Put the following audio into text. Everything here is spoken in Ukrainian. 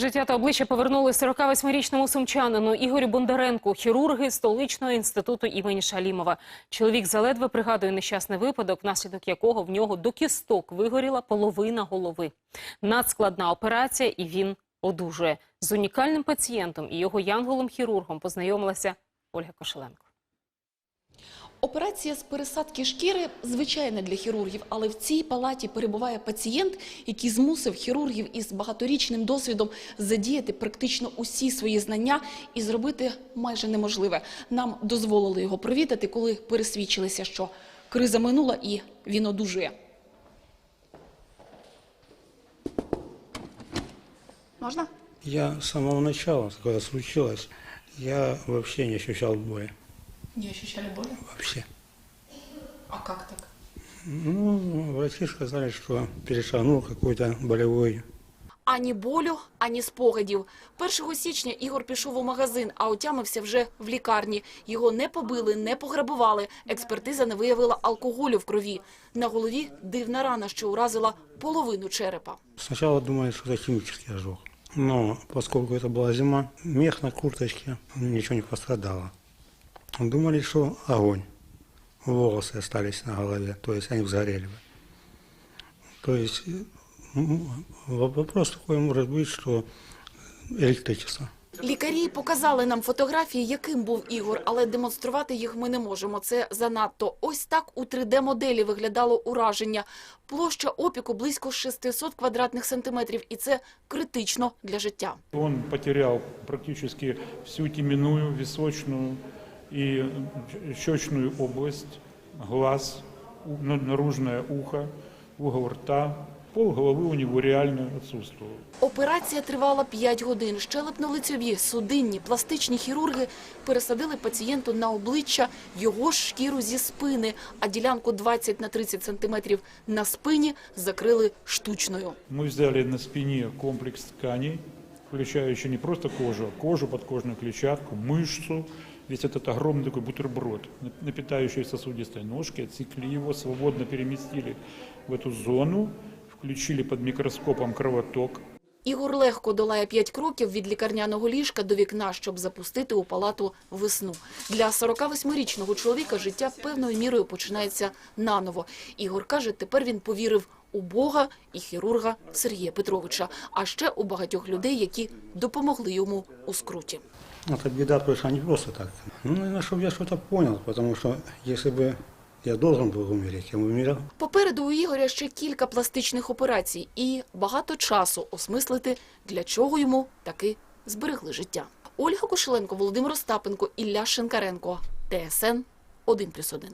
Життя та обличчя повернули 48-річному сумчанину Ігорю Бондаренку, хірурги столичного інституту імені Шалімова. Чоловік заледве пригадує нещасний випадок, внаслідок якого в нього до кісток вигоріла половина голови. Надскладна операція, і він одужує. З унікальним пацієнтом і його янголом-хірургом познайомилася Ольга Кошеленко. Операція з пересадки шкіри звичайна для хірургів, але в цій палаті перебуває пацієнт, який змусив хірургів із багаторічним досвідом задіяти практично усі свої знання і зробити майже неможливе. Нам дозволили його провідати, коли пересвідчилися, що криза минула і він одужує. Можна? Я с самого начала, когда случилось, я вообще не ощущал боли. Не ощущали боли? Вообще. А как так? Ну, врачи сказали, что перешагнул какой-то болевой Ані болю, ані спогадів. 1 січня Ігор пішов у магазин, а отямився вже в лікарні. Його не побили, не пограбували. Експертиза не виявила алкоголю в крові. На голові дивна рана, що уразила половину черепа. Сначала думали, что это химический ожог. Но поскольку это была зима, мех на курточке, ничего не пострадало. Думали, что огонь. Волосы остались на голове, то есть они сгорели бы. То есть э, м, вопрос такой может быть, что электричество. Лікарі показали нам фотографії, яким був Ігор, але демонструвати їх ми не можемо. Це занадто. Ось так у 3D-моделі виглядало ураження. Площа опіку близько 600 квадратних сантиметрів, і це критично для життя. Он потерял практически всю теменную, височную и щечную область, глаз, у- на- наружное ухо, угол рта. Пол головы у него реально отсутствовал. Операція тривала 5 годин. Щелепно-лицьові, судинні, пластичні хірурги пересадили пацієнту на обличчя його ж шкіру зі спини, а ділянку 20 на 30 сантиметрів на спині закрили штучною. Мы взяли на спине комплекс тканей, включающий не просто кожу, а кожу, подкожную клетчатку, мышцу, весь этот огромный такой бутерброд, напитающий сосудистой ножки, отсекли его, свободно переместили в эту зону, включили под микроскопом кровоток, Ігор легко долає 5 кроків від лікарняного ліжка до вікна, щоб запустити у палату весну. Для 48-річного чоловіка життя певною мірою починається наново. Ігор каже, тепер він повірив у Бога і хірурга Сергія Петровича, а ще у багатьох людей, які допомогли йому у скруті. Эта беда пришла не просто так. Ну, наверное, чтобы я что-то понял, потому что если бы я должен був умереть, я бы. Попереду у Ігоря ще кілька пластичних операцій і багато часу осмислити, для чого йому таки зберегли життя. Ольга Кошеленко, Володимир Остапенко, Ілля Шинкаренко. ТСН 1+,1.